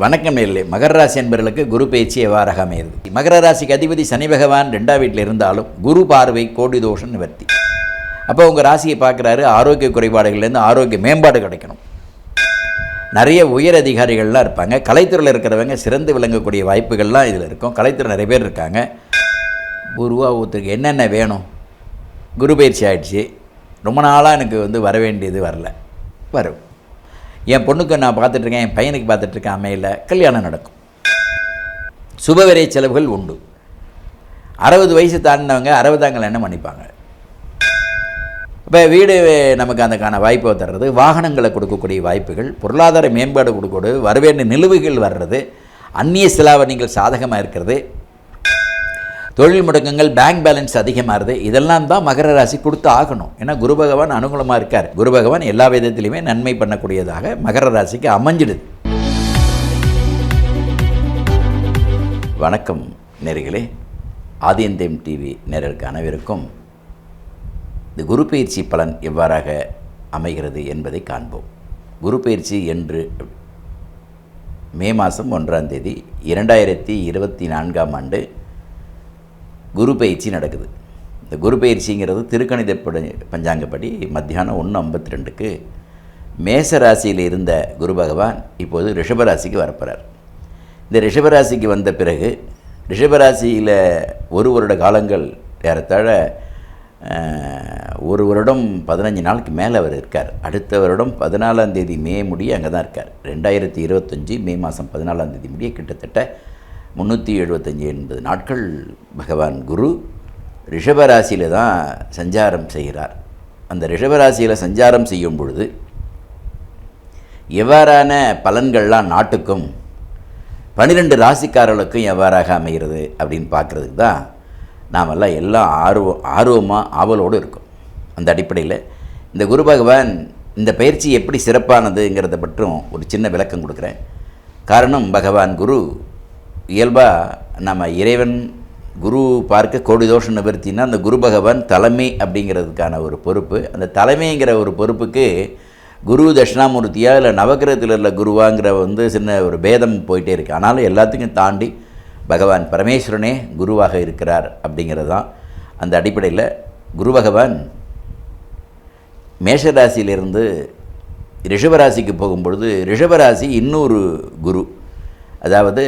வணக்கம் நேரிலே மகர ராசி என்பவர்களுக்கு குரு பேச்சு எவ்வாறாக அமைகிறது? மகர ராசிக்கு அதிபதி சனி பகவான் ரெண்டாம் வீட்டில் இருந்தாலும் குரு பார்வை கோடி தோஷம் நிவர்த்தி. அப்போ உங்கள் ராசியை பார்க்குறாரு ஆரோக்கிய குறைபாடுகள்லேருந்து ஆரோக்கிய மேம்பாடு கிடைக்கணும். நிறைய உயர் அதிகாரிகள்லாம் இருப்பாங்க. கலைத்துறையில் இருக்கிறவங்க சிறந்து விளங்கக்கூடிய வாய்ப்புகள்லாம் இதில் இருக்கும். கலைத்துறை நிறைய பேர் இருக்காங்க. குருவா ஒருத்தருக்கு என்னென்ன வேணும்? குரு பயிற்சி ஆயிடுச்சு. ரொம்ப நாளாக எனக்கு வந்து வர வேண்டியது வரல. வரும். என் பொண்ணுக்கு நான் பார்த்துட்ருக்கேன் என் பையனுக்கு பார்த்துட்ருக்கேன் அமையல. கல்யாணம் நடக்கும். சுபவிரை செலவுகள் உண்டு. அறுபது வயசு தாண்டினவங்க அறுபதாங்கள் என்ன பண்ணிப்பாங்க இப்போ வீடு நமக்கு அதுக்கான வாய்ப்பை தர்றது வாகனங்களை கொடுக்கக்கூடிய வாய்ப்புகள் பொருளாதார மேம்பாடு கொடுக்கக்கூடிய வரவேண்டிய நிலுவைகள் வர்றது அந்நிய செலாவணிகள் சாதகமாக இருக்கிறது. தொழில் முடக்கங்கள் பேங்க் பேலன்ஸ் அதிகமாகுது. இதெல்லாம் தான் மகர ராசி கொடுத்து ஆகணும். ஏன்னா குரு பகவான் அனுகூலமாக இருக்கார். குரு பகவான் எல்லா விதத்திலையுமே நன்மை பண்ணக்கூடியதாக மகர ராசிக்கு அமைஞ்சிடுது. வணக்கம் நேர்களே. ஆதியந்தேம் டிவி நேரலுக்கு அனைவருக்கும் இந்த குரு பயிற்சி பலன் எவ்வாறாக அமைகிறது என்பதை காண்போம். குரு பயிற்சி என்று மே மாதம் ஒன்றாம் தேதி இரண்டாயிரத்தி இருபத்தி நான்காம் ஆண்டு குரு பயிற்சி நடக்குது. இந்த குரு பயிற்சிங்கிறது திருக்கணித பஞ்சாங்கப்படி மத்தியானம் ஒன்று ஐம்பத்தி ரெண்டுக்கு மேச ராசியில் இருந்த குரு பகவான் இப்போது ரிஷபராசிக்கு வரப்போகிறார் இந்த ரிஷபராசிக்கு வந்த பிறகு ரிஷபராசியில் ஒரு வருட காலங்கள் ஏறத்தாழ ஒரு வருடம் பதினஞ்சு நாளுக்கு மேலே அவர் இருக்கார். அடுத்த வருடம் பதினாலாம் தேதி மே முடிய அங்கே தான் இருக்கார். ரெண்டாயிரத்தி இருபத்தஞ்சி மே மாதம் பதினாலாம் தேதி முடிய கிட்டத்தட்ட முந்நூற்றி எழுபத்தஞ்சி எண்பது நாட்கள் பகவான் குரு ரிஷபராசியில் தான் சஞ்சாரம் செய்கிறார். அந்த ரிஷபராசியில் சஞ்சாரம் செய்யும் பொழுது எவ்வாறான பலன்கள்லாம் நாட்டுக்கும் பன்னிரெண்டு ராசிக்காரர்களுக்கும் எவ்வாறாக அமைகிறது அப்படின்னு பார்க்குறதுக்கு தான் நாமெல்லாம் எல்லாம் ஆர்வம் ஆர்வமாக ஆவலோடு இருக்கும். அந்த அடிப்படையில் இந்த குரு பகவான் இந்த பயிற்சி எப்படி சிறப்பானதுங்கிறத பற்றும் ஒரு சின்ன விளக்கம் கொடுக்குறேன். காரணம் பகவான் குரு இயல்பாக நம்ம இறைவன் குரு பார்க்க கோடி தோஷ நிவர்த்தினா அந்த குரு பகவான் தலைமை அப்படிங்கிறதுக்கான ஒரு பொறுப்பு. அந்த தலைமைங்கிற ஒரு பொறுப்புக்கு குரு தட்சிணாமூர்த்தியா இல்லை நவகிரகத்தில் உள்ள குருவாங்கிற வந்து சின்ன ஒரு பேதம் போயிட்டே இருக்குது ஆனாலும் எல்லாத்துக்கும் தாண்டி பகவான் பரமேஸ்வரனே குருவாக இருக்கிறார் அப்படிங்கிறது தான் அந்த அடிப்படையில் குரு பகவான் மேஷராசியிலிருந்து ரிஷபராசிக்கு போகும்பொழுது ரிஷபராசி இன்னொரு குரு. அதாவது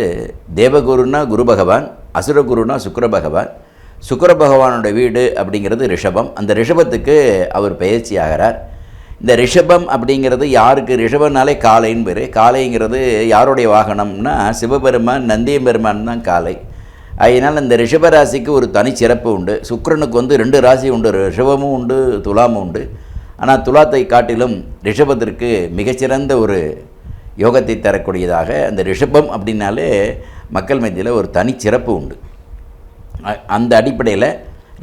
தேவகுருன்னா குரு பகவான் அசுரகுருனா சுக்கர பகவான். சுக்கர பகவானோட வீடு அப்படிங்கிறது ரிஷபம். அந்த ரிஷபத்துக்கு அவர் பயிற்சி ஆகிறார் இந்த ரிஷபம் அப்படிங்கிறது யாருக்கு? ரிஷபம்னாலே காளைன்னு பேர். காளைங்கிறது யாருடைய வாகனம்னா சிவபெருமான் நந்தியம்பெருமான் தான் காளை. அதனால் இந்த ரிஷபராசிக்கு ஒரு தனிச்சிறப்பு உண்டு. சுக்கிரனுக்கு வந்து ரெண்டு ராசி உண்டு. ரிஷபமும் உண்டு துலாமும் உண்டு. ஆனால் துலாத்தை காட்டிலும் ரிஷபத்திற்கு மிகச்சிறந்த ஒரு யோகத்தை தரக்கூடியதாக அந்த ரிஷபம் அப்படின்னாலே மக்கள் மத்தியில் ஒரு தனிச்சிறப்பு உண்டு. அந்த அடிப்படையில்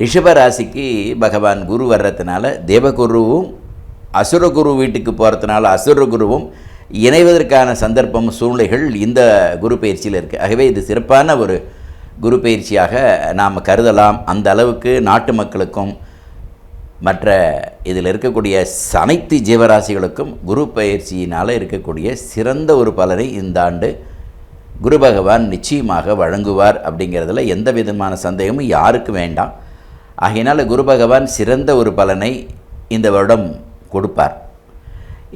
ரிஷப ராசிக்கு பகவான் குரு வர்றதுனால தேவகுருவும் அசுரகுரு வீட்டுக்கு போகிறதுனால அசுரகுருவும் இணைவதற்கான சந்தர்ப்பம் சூழ்நிலைகள் இந்த குரு பயிற்சியில் இருக்குது ஆகவே இது சிறப்பான ஒரு குரு பயிற்சியாக நாம் கருதலாம். அந்த அளவுக்கு நாட்டு மக்களுக்கும் மற்ற இதில் இருக்கக்கூடிய அனைத்து ஜீவராசிகளுக்கும் குரு பயிற்சியினால் இருக்கக்கூடிய சிறந்த ஒரு பலனை இந்த ஆண்டு குரு பகவான் நிச்சயமாக வழங்குவார் அப்படிங்கிறதுல எந்த விதமான சந்தேகமும் யாருக்கும் வேண்டாம். ஆகையினால் குரு பகவான் சிறந்த ஒரு பலனை இந்த வருடம் கொடுப்பார்.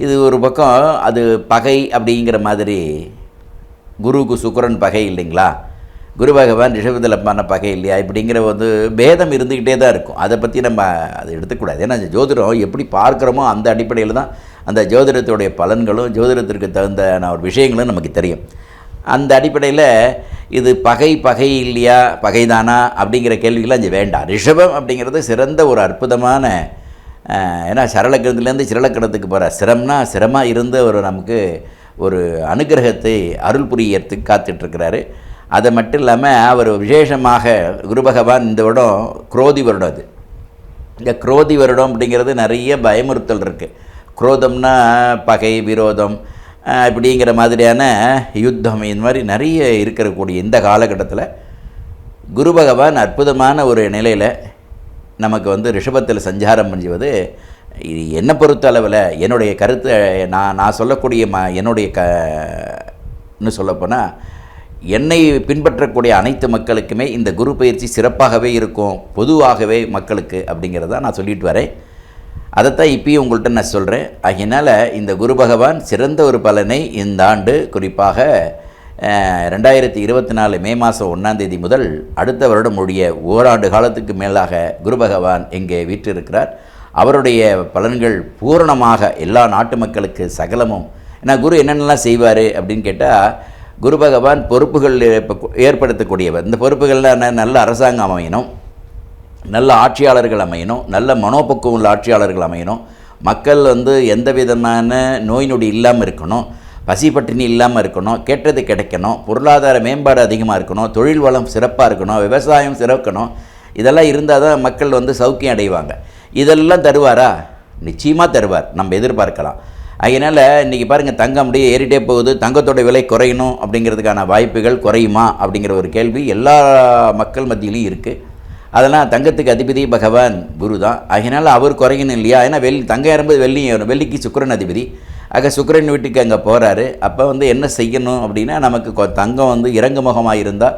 இது ஒரு பக்கம் அது பகை அப்படிங்கிற மாதிரி குருவுக்கு சுக்கரன் பகை இல்லைங்களா? குரு பகவான் ரிஷபத்தில் பண்ண பகை இல்லையா? இப்படிங்கிற வந்து பேதம் இருந்துக்கிட்டே தான் இருக்கும். அதை பற்றி நம்ம அதை எடுத்துக்கூடாது. ஏன்னா ஜோதிடம் எப்படி பார்க்குறோமோ அந்த அடிப்படையில் தான் அந்த ஜோதிடத்துடைய பலன்களும் ஜோதிடத்திற்கு தகுந்த ஒரு விஷயங்களும் நமக்கு தெரியும். அந்த அடிப்படையில் இது பகை பகை இல்லையா? பகைதானா? அப்படிங்கிற கேள்விகள்லாம் இங்கே வேண்டாம். ரிஷபம் அப்படிங்கிறது சிறந்த ஒரு அற்புதமான ஏன்னா சரளக்கிரத்துலேருந்து சிரளக்கிரத்துக்கு போகிற சிரம்னா சிரமாக இருந்து ஒரு நமக்கு ஒரு அனுகிரகத்தை அருள் புரியறதுக்கு காத்துட்ருக்கிறாரு அது மட்டும் இல்லாமல் அவர் விசேஷமாக குரு பகவான் இந்த வருடம் குரோதி வருடம் அது. இந்த குரோதி வருடம் அப்படிங்கிறது நிறைய பயமுறுத்தல் இருக்குது குரோதம்னா பகை விரோதம் அப்படிங்கிற இப்படிங்கிற மாதிரியான யுத்தம் இந்த மாதிரி நிறைய இருக்கக்கூடிய இந்த காலகட்டத்தில் குரு பகவான் அற்புதமான ஒரு நிலையில் நமக்கு வந்து ரிஷபத்தில் சஞ்சாரம் பண்ணுவது இது என்னை பொறுத்த அளவில் என்னுடைய கருத்தை நான் நான் சொல்லக்கூடிய ம என்னுடைய க இன்னும் சொல்லப்போனால் என்னை பின்பற்றக்கூடிய அனைத்து மக்களுக்குமே இந்த குரு பயிற்சி சிறப்பாகவே இருக்கும் பொதுவாகவே மக்களுக்கு அப்படிங்கிறத நான் சொல்லிட்டு வரேன். அதைத்தான் இப்பயும் உங்கள்கிட்ட நான் சொல்கிறேன் அதனால் இந்த குரு பகவான் சிறந்த ஒரு பலனை இந்த ஆண்டு குறிப்பாக ரெண்டாயிரத்தி இருபத்தி நாலு மே மாதம் ஒன்றாந்தேதி முதல் அடுத்த வருடம் முடிய ஓராண்டு காலத்துக்கு மேலாக குரு பகவான் இங்கே வீற்றிருக்கிறார். அவருடைய பலன்கள் பூரணமாக எல்லா நாட்டு மக்களுக்கு சகலமும். ஏன்னா குரு என்னென்னலாம் செய்வார் அப்படின்னு கேட்டால் குரு பகவான் பொறுப்புகள் ஏற்படுத்தக்கூடியவர். இந்த பொறுப்புகள்லாம் என்ன? நல்ல அரசாங்கம் அமையணும். நல்ல ஆட்சியாளர்கள் அமையணும். நல்ல மனோபக்குவம் உள்ள ஆட்சியாளர்கள் அமையணும். மக்கள் வந்து எந்த விதமான நோய் நொடி இல்லாமல் இருக்கணும். பசி பட்டினி இல்லாமல் இருக்கணும். கேட்டது கிடைக்கணும். பொருளாதார மேம்பாடு அதிகமாக இருக்கணும். தொழில் வளம் சிறப்பாக இருக்கணும். விவசாயம் சிறக்கணும். இதெல்லாம் இருந்தால் தான் மக்கள் வந்து சௌக்கியம் அடைவாங்க. இதெல்லாம் தருவாரா? நிச்சயமாக தருவார். நம்ம எதிர்பார்க்கலாம். அதனால் இன்றைக்கி பாருங்கள் தங்கம் அப்படியே ஏறிட்டே போகுது. தங்கத்தோட விலை குறையணும் அப்படிங்கிறதுக்கான வாய்ப்புகள் குறையுமா அப்படிங்கிற ஒரு கேள்வி எல்லா மக்கள் மத்தியிலையும் இருக்குது அதெல்லாம் தங்கத்துக்கு அதிபதி பகவான் குரு தான். அதனால் அவர் குறையணும் இல்லையா? ஏன்னா வெள்ளி தங்கம் ஏறும்போது வெள்ளி ஏறும். வெள்ளிக்கு சுக்கரன் அதிபதி. ஆக சுக்கரன் வீட்டுக்கு அங்கே போகிறாரு அப்போ வந்து என்ன செய்யணும் அப்படின்னா நமக்கு கொ- தங்கம் வந்து இறங்கு முகமாக இருந்தால்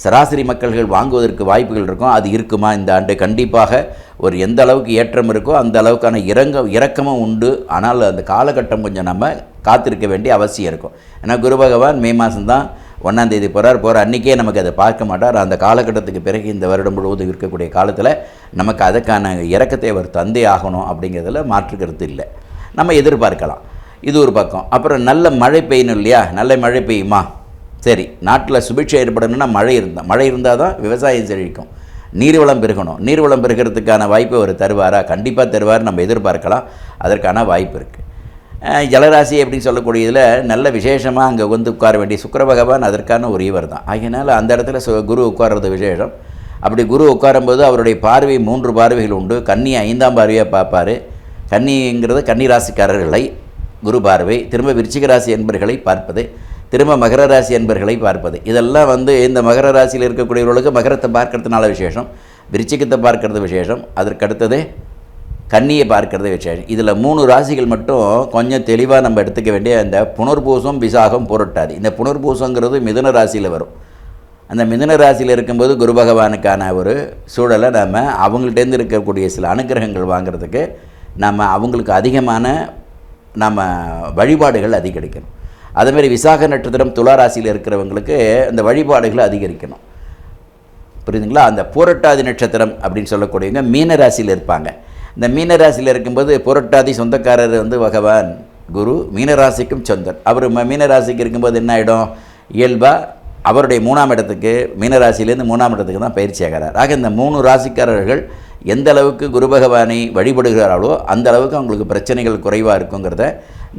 சராசரி மக்கள்கள் வாங்குவதற்கு வாய்ப்புகள் இருக்கும் அது இருக்குமா? இந்த ஆண்டு கண்டிப்பாக ஒரு எந்த அளவுக்கு ஏற்றம் இருக்கோ அந்த அளவுக்கான இறங்க இறக்கமும் உண்டு. ஆனால் அந்த காலகட்டம் கொஞ்சம் நம்ம காத்திருக்க வேண்டிய அவசியம் இருக்கும். ஏன்னா குரு பகவான் மே மாதம்தான் ஒன்றாந்தேதி போகிறார் போகிற அன்றைக்கே நமக்கு அதை பார்க்க மாட்டார். அந்த காலகட்டத்துக்கு பிறகு இந்த வருடம் முழுவதும் இருக்கக்கூடிய காலத்தில் நமக்கு அதுக்கான இறக்கத்தை அவர் தந்தே ஆகணும் அப்படிங்கிறதுல மாற்று கருத்து இல்லை. நம்ம எதிர்பார்க்கலாம். இது ஒரு பக்கம். அப்புறம் நல்ல மழை பெய்யணும் இல்லையா? நல்ல மழை பெய்யுமா? சரி நாட்டில் சுபிட்சை ஏற்படணும்னா மழை இருந்தால் மழை இருந்தால் தான் விவசாயம் செழிக்கும். நீர்வளம் பெருகணும். நீர்வளம் பெருகிறதுக்கான வாய்ப்பு அவர் தருவாரா? கண்டிப்பாக தருவார் நம்ம எதிர்பார்க்கலாம். அதற்கான வாய்ப்பு இருக்குது ஜலராசி அப்படின்னு சொல்லக்கூடியதில் நல்ல விசேஷமாக அங்கே வந்து உட்கார வேண்டிய சுக்கர பகவான் அதற்கான ஒரு இவர் தான். ஆகையினால் அந்த இடத்துல சு- குரு உட்கார்றது விசேஷம். அப்படி குரு உட்காரும்போது அவருடைய பார்வை மூன்று பார்வைகள் உண்டு. கன்னி ஐந்தாம் பார்வையாக பார்ப்பார். கன்னிங்கிறது கன்னி ராசிக்காரர்களை குரு பார்வை. திரும்ப விருச்சிக ராசி என்பர்களை பார்ப்பது. திரும்ப மகர ராசி என்பர்களை பார்ப்பது. இதெல்லாம் வந்து இந்த மகர ராசியில் இருக்கக்கூடியவர்களுக்கு மகரத்தை பார்க்கறதுனால விசேஷம் விருச்சிகத்தை பார்க்கறது விசேஷம் அதற்கடுத்தது கன்னியை பார்க்கறது விசேஷம். இதில் மூணு ராசிகள் மட்டும் கொஞ்சம் தெளிவாக நம்ம எடுத்துக்க வேண்டிய அந்த புனர்பூசம் விசாகம் புரட்டாது. இந்த புனர்பூசங்கிறது மிதுன ராசியில் வரும். அந்த மிதுன ராசியில் இருக்கும்போது குரு பகவானுக்கான ஒரு சூழலை நம்ம அவங்கள்ட்டேருந்து இருக்கக்கூடிய சில அனுக்கிரகங்கள் வாங்குறதுக்கு நம்ம அவங்களுக்கு அதிகமான நம்ம வழிபாடுகள் அதிகரிக்கணும். அதேமாரி விசாக நட்சத்திரம் துலா ராசியில் இருக்கிறவங்களுக்கு இந்த வழிபாடுகளை அதிகரிக்கணும். புரியுதுங்களா? அந்த பூரட்டாதி நட்சத்திரம் அப்படின்னு சொல்லக்கூடியவங்க மீனராசியில் இருப்பாங்க. இந்த மீனராசியில் இருக்கும்போது புரட்டாதி சொந்தக்காரர் வந்து பகவான் குரு மீனராசிக்கும் சொந்தர் அவர் ம- மீனராசிக்கு இருக்கும்போது என்ன ஆகிடும் இயல்பாக அவருடைய மூணாம் இடத்துக்கு மீனராசியிலேருந்து மூணாம் இடத்துக்கு தான் பயிற்சி ஆகிறார். ஆக இந்த மூணு ராசிக்காரர்கள் எந்த அளவுக்கு குரு பகவானை வழிபடுகிறார்களோ அந்த அளவுக்கு அவங்களுக்கு பிரச்சனைகள் குறைவாக இருக்குங்கிறத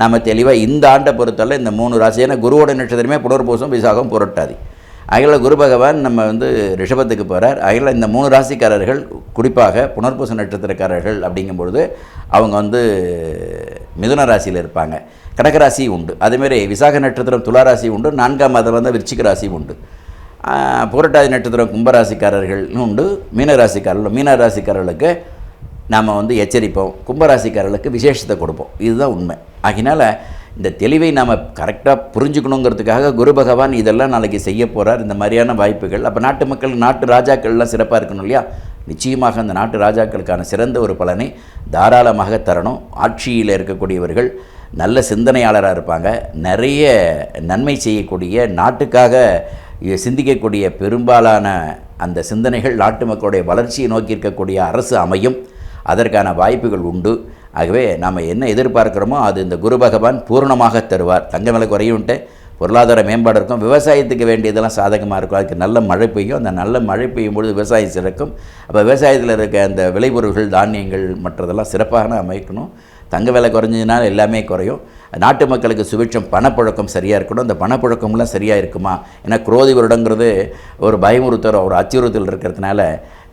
நாம் தெளிவாக இந்த ஆண்டை பொறுத்தவரை இந்த மூணு ராசி ஏன்னா குருவோட நட்சத்திரமே புனர்பூசம் விசாகம் புரட்டாதி. அகில குரு பகவான் நம்ம வந்து ரிஷபத்துக்கு போகிறார் அகில இந்த மூணு ராசிக்காரர்கள் குறிப்பாக புனர்பூச நட்சத்திரக்காரர்கள் அப்படிங்கும்பொழுது அவங்க வந்து மிதுன ராசியில் இருப்பாங்க. கடகராசி உண்டு. அதேமாரி விசாக நட்சத்திரம் துளாராசி உண்டு. நான்காம் மாதம் வந்து விருச்சிக ராசி உண்டு. புரட்டாதி நட்சத்திரம் கும்பராசிக்காரர்கள் உண்டு. மீனராசிக்காரர்கள் மீனராசிக்காரர்களுக்கு நாம் வந்து எச்சரிப்போம். கும்பராசிக்காரர்களுக்கு விசேஷத்தை கொடுப்போம். இதுதான் உண்மை. ஆகினால இந்த தெளிவை நாம் கரெக்டாக புரிஞ்சுக்கணுங்கிறதுக்காக குரு பகவான் இதெல்லாம் நாளைக்கு செய்ய போகிறார் இந்த மாதிரியான வாய்ப்புகள். அப்போ நாட்டு மக்கள் நாட்டு ராஜாக்கள்லாம் சிறப்பாக இருக்கணும் இல்லையா? நிச்சயமாக அந்த நாட்டு ராஜாக்களுக்கான சிறந்த ஒரு பலனை தாராளமாக தரணும். ஆட்சியில் இருக்கக்கூடியவர்கள் நல்ல சிந்தனையாளராக இருப்பாங்க. நிறைய நன்மை செய்யக்கூடிய நாட்டுக்காக சிந்திக்கக்கூடிய பெரும்பாலான அந்த சிந்தனைகள் நாட்டு மக்களுடைய வளர்ச்சியை நோக்கி இருக்கக்கூடிய அரசு அமையும். அதற்கான வாய்ப்புகள் உண்டு. ஆகவே நாம் என்ன எதிர்பார்க்குறோமோ அது இந்த குரு பகவான் பூரணமாக தருவார். தங்க விலை குறையும்ட்டு பொருளாதார மேம்பாடு இருக்கும் விவசாயத்துக்கு வேண்டியதெல்லாம் சாதகமாக இருக்கும். அதுக்கு நல்ல மழை பெய்யும். அந்த நல்ல மழை பெய்யும் பொழுது விவசாயம் சிறக்கும். அப்போ விவசாயத்தில் இருக்க அந்த விளைபொருள்கள் தானியங்கள் மற்றதெல்லாம் சிறப்பாக அமைக்கணும். தங்க விலை குறைஞ்சதுனால எல்லாமே குறையும். நாட்டு மக்களுக்கு சுபிட்சம் பணப்புழக்கம் சரியாக இருக்கணும். அந்த பணப்புழக்கம்லாம் சரியாக இருக்குமா? ஏன்னா குரோதி வருடங்கிறது ஒரு பயமுறுத்தல் ஒரு அச்சுறுத்தல் இருக்கிறதுனால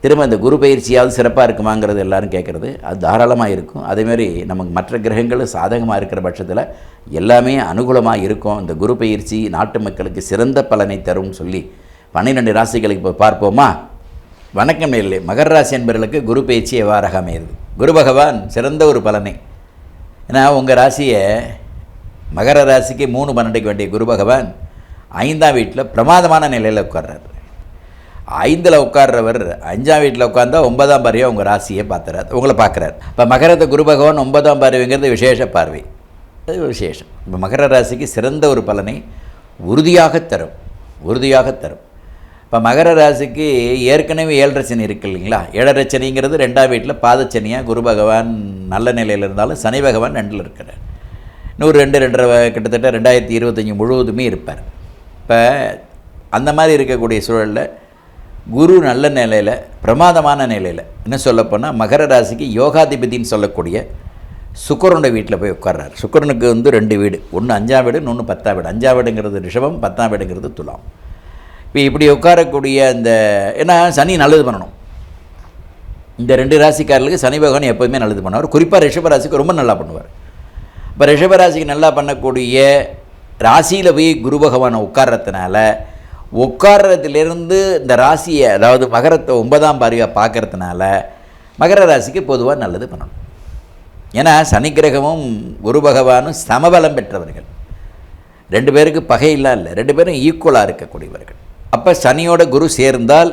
திரும்ப இந்த குரு பயிற்சியாவது சிறப்பாக இருக்குமாங்கிறது எல்லாரும் கேட்குறது அது தாராளமாக இருக்கும். அதேமாரி நமக்கு மற்ற கிரகங்களும் சாதகமாக இருக்கிற பட்சத்தில் எல்லாமே அனுகூலமாக இருக்கும். இந்த குரு பயிற்சி நாட்டு மக்களுக்கு சிறந்த பலனை தரும்னு சொல்லி பன்னிரெண்டு ராசிகளுக்கு இப்போ பார்ப்போமா? வணக்கம் இல்லை மகர ராசி என்பவர்களுக்கு குரு பயிற்சி எவ்வாறாக அமையுது குரு பகவான் சிறந்த ஒரு பலனை. ஏன்னா உங்கள் ராசியை மகர ராசிக்கு மூணு பன்னெண்டுக்கு வேண்டிய குரு பகவான் ஐந்தாம் வீட்டில் பிரமாதமான நிலையில் உட்கார்றாரு. ஐந்தில் உட்கார்றவர் அஞ்சாம் வீட்டில் உட்காந்தா ஒன்பதாம் பார்வையாக உங்கள் ராசியை பார்த்துறார் உங்களை பார்க்குறார். இப்போ மகரத்தை குரு பகவான் ஒன்பதாம் பார்வைங்கிறது விசேஷ பார்வை. அது ஒரு விசேஷம். இப்போ மகர ராசிக்கு சிறந்த ஒரு பலனை உறுதியாக தரும். உறுதியாக தரும். இப்போ மகர ராசிக்கு ஏற்கனவே ஏழரை சனி இருக்கு இல்லைங்களா? ஏழரை சனிங்கிறது ரெண்டாம் வீட்டில் பாதச்சனியாக குரு பகவான் நல்ல நிலையில் இருந்தாலும் சனி பகவான் ரெண்டில் இருக்கிறார். நூறு ரெண்டு ரெண்டரை கிட்டத்தட்ட ரெண்டாயிரத்தி இருபத்தஞ்சி முழுவதுமே இருப்பார். இப்போ அந்த மாதிரி இருக்கக்கூடிய சூழலில் குரு நல்ல நிலையில் பிரமாதமான நிலையில் என்ன சொல்லப்போனால் மகர ராசிக்கு யோகாதிபதின்னு சொல்லக்கூடிய சுக்கரனுடைய வீட்டில் போய் உட்கார்றாரு. சுக்கரனுக்கு வந்து ரெண்டு வீடு. ஒன்று அஞ்சாம் வீடு இன்னொன்று பத்தாம் வீடு. அஞ்சாம் வீடுங்கிறது ரிஷபம் பத்தாம் வீடுங்கிறது துலாம். இப்போ இப்படி உட்காரக்கூடிய அந்த ஏன்னா சனி நல்லது பண்ணணும். இந்த ரெண்டு ராசிக்காரர்களுக்கு சனி பகவான் எப்போதுமே நல்லது பண்ணுவார். குறிப்பாக ரிஷப ராசிக்கு ரொம்ப நல்லா பண்ணுவார். இப்போ ரிஷப ராசிக்கு நல்லா பண்ணக்கூடிய ராசியில் போய் குரு பகவானை உட்கார்றதுனால உட்கார்றதுலேருந்து இந்த ராசியை அதாவது மகரத்தை ஒன்பதாம் பார்வையாக பார்க்கறதுனால மகர ராசிக்கு பொதுவாக நல்லது பண்ணணும். ஏன்னா சனி கிரகமும் குரு பகவானும் சமபலம் பெற்றவர்கள். ரெண்டு பேருக்கு பகையெல்லாம் இல்லை ரெண்டு பேரும் ஈக்குவலாக இருக்கக்கூடியவர்கள். அப்போ சனியோட குரு சேர்ந்தால்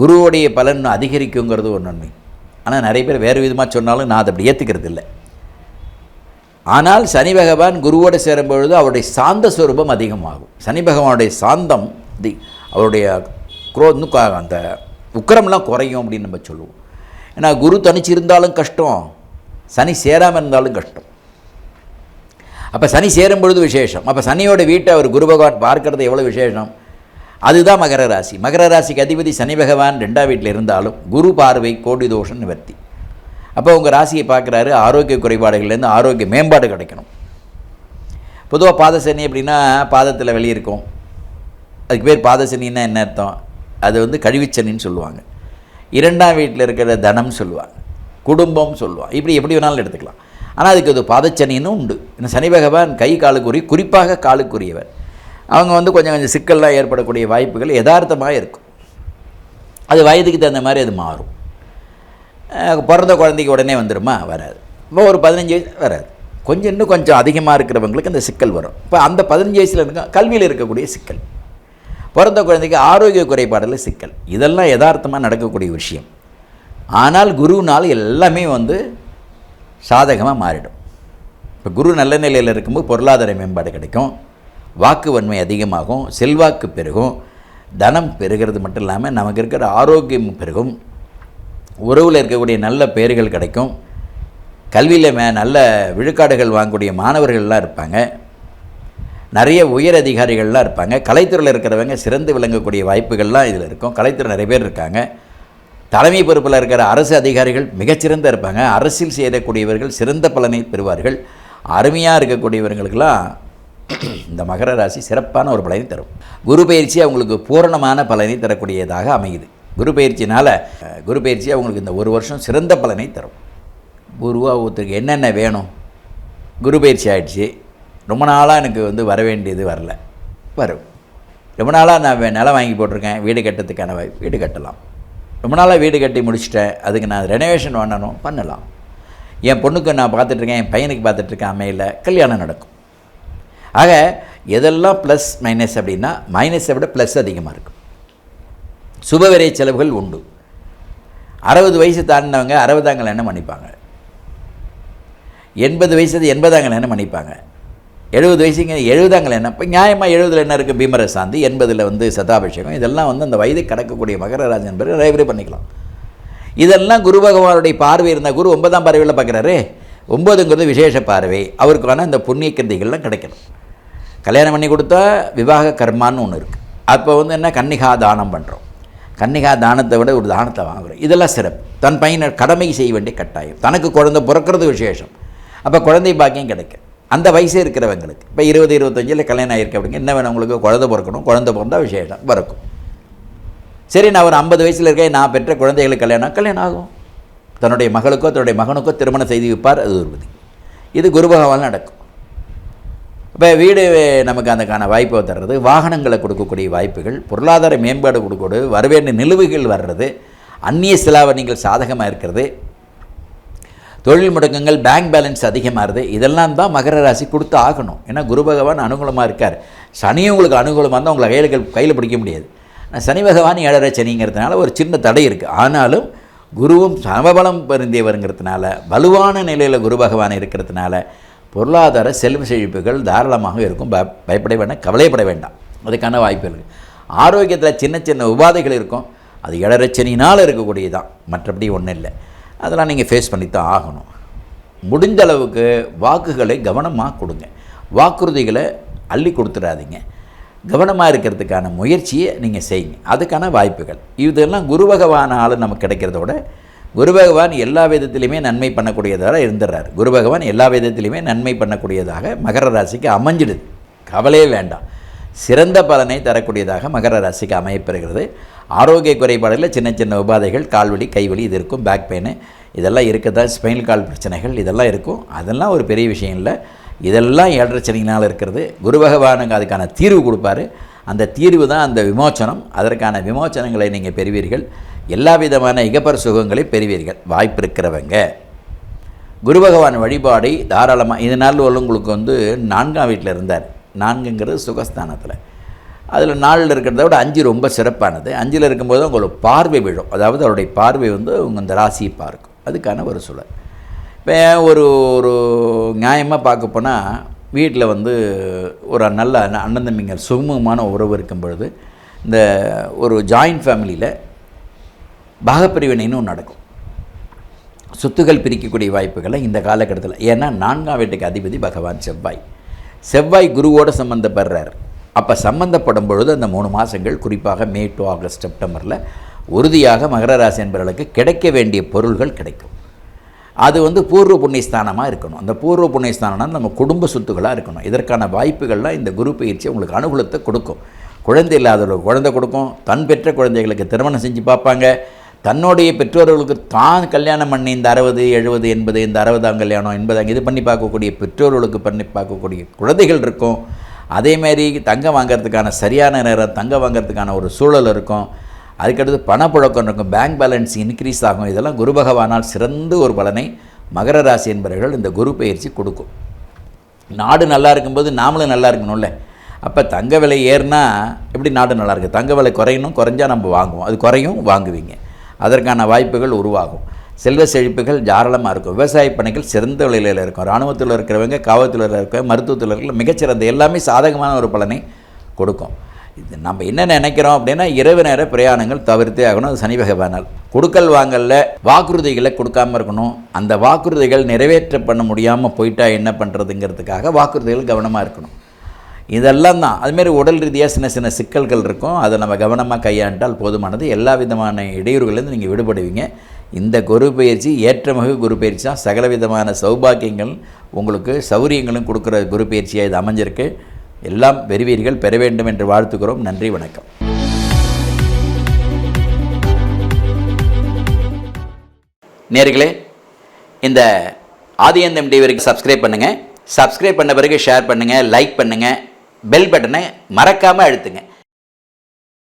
குருவுடைய பலன் அதிகரிக்குங்கிறது ஒன்று நன்மை ஆனால் நிறைய பேர் வேறு விதமாக சொன்னாலும் நான் அதை அப்படி ஏற்றுக்கிறது இல்லை. ஆனால் சனி பகவான் குருவோடு சேரும்பொழுது அவருடைய சாந்த சுரூபம் அதிகமாகும். சனி பகவானுடைய சாந்தம் தி அவருடைய குரோ இன்னும் அந்த உக்கிரம்லாம் குறையும் அப்படின்னு நம்ம சொல்லுவோம். ஏன்னா குரு தனிச்சு இருந்தாலும் கஷ்டம். சனி சேராமல் இருந்தாலும் கஷ்டம். அப்போ சனி சேரும் பொழுது விசேஷம். அப்போ சனியோட வீட்டை அவர் குரு பகவான் பார்க்கறது எவ்வளோ விசேஷம்? அதுதான் மகர ராசி. மகர ராசிக்கு அதிபதி சனி பகவான் ரெண்டாம் வீட்டில் இருந்தாலும் குரு பார்வை கோடி தோஷம் நிவர்த்தி. அப்போ உங்கள் ராசியை பார்க்குறாரு ஆரோக்கிய குறைபாடுகள்லேருந்து ஆரோக்கிய மேம்பாடு கிடைக்கணும். பொதுவாக பாத சனி அப்படின்னா பாதத்தில் வெளியிருக்கும் அதுக்கு பேர் பாதசனின்னா என்ன அர்த்தம்? அது வந்து கழிவுச்சனின்னு சொல்லுவாங்க. இரண்டாம் வீட்டில் இருக்கிற தனம் சொல்லுவாங்க. குடும்பம் சொல்லுவாங்க. இப்படி எப்படி வேணாலும் எடுத்துக்கலாம். ஆனால் அதுக்கு அது பாதச்சனின்னு உண்டு. இந்த சனி பகவான் கை காலுக்குரிய குறிப்பாக காலுக்குரியவர். அவங்க வந்து கொஞ்சம் கொஞ்சம் சிக்கல்லாம் ஏற்படக்கூடிய வாய்ப்புகள் யதார்த்தமாக இருக்கும். அது வயதுக்கு தகுந்த மாதிரி அது மாறும். பிறந்த குழந்தைக்கு உடனே வந்துடுமா வராது. இப்போ ஒரு பதினஞ்சு வயசு வராது. கொஞ்சம் இன்னும் கொஞ்சம் அதிகமாக இருக்கிறவங்களுக்கு அந்த சிக்கல் வரும். இப்போ அந்த பதினஞ்சு வயசில் இருக்க கல்வியில் இருக்கக்கூடிய சிக்கல். பிறந்த குழந்தைக்கு ஆரோக்கிய குறைபாடில் சிக்கல். இதெல்லாம் யதார்த்தமாக நடக்கக்கூடிய விஷயம். ஆனால் குருனால் எல்லாமே வந்து சாதகமாக மாறிடும். இப்போ குரு நல்ல நிலையில் இருக்கும்போது பொருளாதார மேம்பாடு கிடைக்கும். வாக்கு வன்மை அதிகமாகும் செல்வாக்கு பெருகும் தனம் பெருகிறது மட்டும் இல்லாமல் நமக்கு இருக்கிற ஆரோக்கியம் பெருகும். உறவில் இருக்கக்கூடிய நல்ல பெயர்கள் கிடைக்கும். கல்வியில் மே நல்ல விழுக்காடுகள் வாங்கக்கூடிய மாணவர்கள்லாம் இருப்பாங்க. நிறைய உயர் அதிகாரிகள்லாம் இருப்பாங்க. கலைத்துறையில் இருக்கிறவங்க சிறந்து விளங்கக்கூடிய வாய்ப்புகள்லாம் இதில் இருக்கும். கலைத்துறை நிறைய பேர் இருக்காங்க. தலைமை பொறுப்பில் இருக்கிற அரசு அதிகாரிகள் மிகச்சிறந்த இருப்பாங்க. அரசியல் செய்யக்கூடியவர்கள் சிறந்த பலனை பெறுவார்கள். அருமையாக இருக்கக்கூடியவர்களுக்கெல்லாம் இந்த மகர ராசி சிறப்பான ஒரு பலனை தரும். குரு பயிற்சி அவங்களுக்கு பூரணமான பலனை தரக்கூடியதாக அமையுது. குரு பயிற்சினால் குரு பயிற்சி அவங்களுக்கு இந்த ஒரு வருஷம் சிறந்த பலனை தரும். குருவாக ஒருத்தருக்கு என்னென்ன வேணும்? குரு பயிற்சி ஆயிடுச்சு. ரொம்ப நாளாக எனக்கு வந்து வர வேண்டியது வரல. வரும். ரொம்ப நாளாக நான் நிலம் வாங்கி போட்டிருக்கேன். வீடு கட்டுறதுக்கான வீடு கட்டலாம். ரொம்ப நாளாக வீடு கட்டி முடிச்சிட்டேன். அதுக்கு நான் ரெனோவேஷன் பண்ணணும் பண்ணலாம். என் பொண்ணுக்கு நான் பார்த்துட்ருக்கேன் என் பையனுக்கு பார்த்துட்ருக்கேன் அமையல கல்யாணம் நடக்கும். ஆக எதெல்லாம் ப்ளஸ் மைனஸ் அப்படின்னா மைனஸை விட ப்ளஸ் அதிகமாக இருக்கும் சுபவிரை செலவுகள் உண்டு. அறுபது வயசு தாண்டினவங்க அறுபதாம் கல்யாணம் பண்ணிப்பாங்க. எண்பது வயசு எண்பதாம் கல்யாணம் பண்ணிப்பாங்க. எழுபது வயசுங்க எழுபதாம் என்ன? இப்போ நியாயமாக எழுபதில் என்ன இருக்குது பீமர சாந்தி எண்பதில் வந்து சதாபிஷேகம். இதெல்லாம் வந்து அந்த வயது கடக்கக்கூடிய மகர ராசி என்பது பண்ணிக்கலாம். இதெல்லாம் குரு பகவானுடைய பார்வை இருந்தால் குரு ஒன்பதாம் பார்வையில் பார்க்குறாரு. ஒம்பதுங்கிறது விசேஷ பார்வை. அவருக்கான இந்த புண்ணிய கிருதிகள்லாம் கிடைக்கணும். கல்யாணம் பண்ணி கொடுத்தா விவாக கர்மான்னு ஒன்று இருக்குது அப்போ வந்து என்ன? கன்னிகா தானம் பண்ணுறோம் கன்னிகா தானத்தை விட ஒரு தானத்தை வாங்குறோம். இதெல்லாம் சிறப்பு. தன் பையனை கடமை செய்ய வேண்டிய கட்டாயம். தனக்கு குழந்தை பிறக்கிறது விசேஷம். அப்போ குழந்தை பாக்கியம் கிடைக்கும். அந்த வயசே இருக்கிறவங்களுக்கு இப்போ இருபது இருபத்தஞ்சில் கல்யாணம் ஆயிருக்கு அப்படிங்க. என்ன வேணும் உங்களுக்கு? குழந்தை பிறக்கணும். குழந்தை பிறந்தால் விசேஷம். பிறக்கும். சரி நான் ஒரு ஐம்பது வயசில் இருக்கேன். நான் பெற்ற குழந்தைகளுக்கு கல்யாணம் கல்யாணம் ஆகும். தன்னுடைய மகளுக்கோ தன்னுடைய மகனுக்கோ திருமணம் செய்து வைப்பார். அது ஒரு விதி. இது குரு பகவான் நடக்கும். இப்போ வீடு நமக்கு அதுக்கான வாய்ப்பை தர்றது வாகனங்களை கொடுக்கக்கூடிய வாய்ப்புகள் பொருளாதார மேம்பாடு கொடுக்கக்கூடிய வரவேண்டிய நிலுவைகள் வர்றது அந்நிய சிலாவணிகள் சாதகமாக இருக்கிறது. தொழில் முடக்கங்கள் பேங்க் பேலன்ஸ் அதிகமாகுது. இதெல்லாம் தான் மகர ராசி கொடுத்து ஆகணும். ஏன்னா குரு பகவான் அனுகூலமாக இருக்கார். சனியும் உங்களுக்கு அனுகூலமாக இருந்தால் உங்களை கையில் கையில் பிடிக்க முடியாது. சனி பகவான் ஏழரை சனிங்கிறதுனால ஒரு சின்ன தடை இருக்குது ஆனாலும் குருவும் சமபலம் பொருந்தியவருங்கிறதுனால வலுவான நிலையில் குரு பகவான் இருக்கிறதுனால பொருளாதார செல்வ செழிப்புகள் தாராளமாக இருக்கும். ப பயப்பட வேண்டாம் கவலைப்பட வேண்டாம். அதுக்கான வாய்ப்பு இருக்குது ஆரோக்கியத்தில் சின்ன சின்ன உபாதைகள் இருக்கும். அது இடரச்சனினால் இருக்கக்கூடியதான் மற்றபடி ஒன்றும் இல்லை. அதெல்லாம் நீங்கள் ஃபேஸ் பண்ணி தான் ஆகணும். முடிஞ்ச அளவுக்கு வாக்குகளை கவனமாக கொடுங்க. வாக்குறுதிகளை அள்ளி கொடுத்துடாதீங்க கவனமாக இருக்கிறதுக்கான முயற்சியை நீங்கள் செய்யுங்க. அதுக்கான வாய்ப்புகள். இதெல்லாம் குரு பகவானால் நமக்கு கிடைக்கிறத விட குரு பகவான் எல்லா விதத்திலையுமே நன்மை பண்ணக்கூடியதாக இருந்துடுறார் குரு பகவான் எல்லா விதத்திலையுமே நன்மை பண்ணக்கூடியதாக மகர ராசிக்கு அமைஞ்சிடுது. கவலையே வேண்டாம். சிறந்த பலனை தரக்கூடியதாக மகர ராசிக்கு அமையப்பெறுகிறது ஆரோக்கிய குறைபாடுகளில் சின்ன சின்ன உபாதைகள் கால்வலி கைவலி இது இருக்கும் பேக் பெயின் இதெல்லாம் இருக்கிறதா ஸ்பைனல் கால் பிரச்சனைகள் இதெல்லாம் இருக்கும். அதெல்லாம் ஒரு பெரிய விஷயம் இல்லை. இதெல்லாம் ஏழரை இருக்கிறது. குரு பகவானுங்க அதுக்கான தீர்வு கொடுப்பாரு. அந்த தீர்வு தான் அந்த விமோச்சனம். அதற்கான விமோச்சனங்களை நீங்கள் பெறுவீர்கள். எல்லா விதமான இகப்பர சுகங்களை பெறுவீர்கள். வாய்ப்பு இருக்கிறவங்க. குரு பகவான் வழிபாடை தாராளமாக இதனால் உங்களுக்கு வந்து நான்காம் வீட்டில் இருந்தார். நான்குங்கிறது சுகஸ்தானத்தில். அதில் நாலில் இருக்கிறத விட அஞ்சு ரொம்ப சிறப்பானது. அஞ்சில் இருக்கும்போது உங்களுக்கு பார்வை விழும். அதாவது அவருடைய பார்வை வந்து உங்கள் இந்த ராசியை பார்க்கும். அதுக்கான ஒரு சூழல். இப்போ ஒரு ஒரு நியாயமாக பார்க்க போனால் வீட்டில் வந்து ஒரு நல்ல அண்ணன் தம்பிங்க சுமூகமான உறவு இருக்கும் பொழுது இந்த ஒரு ஜாயிண்ட் ஃபேமிலியில் பாகப்பிரிவினைன்னு ஒன்று நடக்கும். சொத்துக்கள் பிரிக்கக்கூடிய வாய்ப்புகளை இந்த காலகட்டத்தில். ஏன்னா நான்காம் வீட்டுக்கு அதிபதி பகவான் செவ்வாய். செவ்வாய் குருவோடு சம்மந்தப்படுறார் அப்போ சம்மந்தப்படும் பொழுது அந்த மூணு மாதங்கள் குறிப்பாக மே டு ஆகஸ்ட் செப்டம்பரில் உறுதியாக மகர ராசி என்பவர்களுக்கு கிடைக்க வேண்டிய பொருள்கள் கிடைக்கும். அது வந்து பூர்வ புண்ணியஸ்தானமாக இருக்கணும். அந்த பூர்வ புண்ணியஸ்தானம்னா நம்ம குடும்ப சொத்துக்களாக இருக்கணும். இதற்கான வாய்ப்புகள்லாம் இந்த குரு பயிற்சி உங்களுக்கு அனுகூலத்தை கொடுக்கும். குழந்தை இல்லாதவர்களுக்கு குழந்தை கொடுக்கும். தன் பெற்ற குழந்தைகளுக்கு திருமணம் செஞ்சு பார்ப்பாங்க. தன்னுடைய பெற்றோர்களுக்கு தான் கல்யாணம் பண்ணி இந்த அறுபது எழுபது எண்பது இந்த அறுபதாம் கல்யாணம் எண்பதாம் இது பண்ணி பார்க்கக்கூடிய பெற்றோர்களுக்கு பண்ணி பார்க்கக்கூடிய குழந்தைகள் இருக்கும். அதேமாரி தங்கம் வாங்குறதுக்கான சரியான நேரம் தங்கம் வாங்குறதுக்கான ஒரு சூழல் இருக்கும். அதுக்கடுத்து பணப்புழக்கம் இருக்கும். பேங்க் பேலன்ஸ் இன்க்ரீஸ் ஆகும். இதெல்லாம் குரு பகவானால் சிறந்த ஒரு பலனை மகர ராசி என்பவர்கள் இந்த குரு பயிற்சி கொடுக்கும். நாடு நல்லா இருக்கும்போது நாமளும் நல்லா இருக்கணும்ல. அப்போ தங்க விலை ஏறினா எப்படி நாடு நல்லா தங்க விலை குறையணும் குறைஞ்சா நம்ம வாங்குவோம். அது குறையும் வாங்குவீங்க. அதற்கான வாய்ப்புகள் உருவாகும். செல்வ செழிப்புகள் தாராளமாக இருக்கும். விவசாய பணிகள் சிறந்த விலையில் இருக்கும். இராணுவத்தில் இருக்கிறவங்க காவல்துறையில் இருக்கிறவங்க மருத்துவத்தில் இருக்கிற மிகச்சிறந்த எல்லாமே சாதகமான ஒரு பலனை கொடுக்கும். இது நம்ம என்ன நினைக்கிறோம் அப்படின்னா இரவு நேர பிரயாணங்கள் தவிர்த்தே ஆகணும். அது சனி பகவானால். கொடுக்கல் வாங்கலில் வாக்குறுதிகளை கொடுக்காம இருக்கணும். அந்த வாக்குறுதிகள் நிறைவேற்ற பண்ண முடியாமல் போயிட்டா என்ன பண்ணுறதுங்கிறதுக்காக வாக்குறுதிகள் கவனமாக இருக்கணும். இதெல்லாம் தான். அதுமாரி உடல் ரீதியாக சின்ன சின்ன சிக்கல்கள் இருக்கும். அதை நம்ம கவனமாக கையாண்டால் போதுமானது. எல்லா விதமான இடையூறுகளிலிருந்து நீங்கள் விடுபடுவீங்க. இந்த குரு பயிற்சி ஏற்றமிகு குரு பயிற்சி தான். சகலவிதமான சௌபாக்கியங்கள் உங்களுக்கு சௌரியங்களும் கொடுக்குற குரு பயிற்சியாக இது அமைஞ்சிருக்கு. எல்லாம் பெறுவீர்கள் பெற வேண்டும் என்று வாழ்த்துக்கிறோம் நன்றி வணக்கம். நேர்களே இந்த ஆதியந்தம் டிவிக்கு சப்ஸ்கிரைப் பண்ணுங்கள் சப்ஸ்கிரைப் பண்ண பிறகு ஷேர் பண்ணுங்கள் லைக் பண்ணுங்கள் பெல் பட்டனை மறக்காமல் அழுத்துங்க.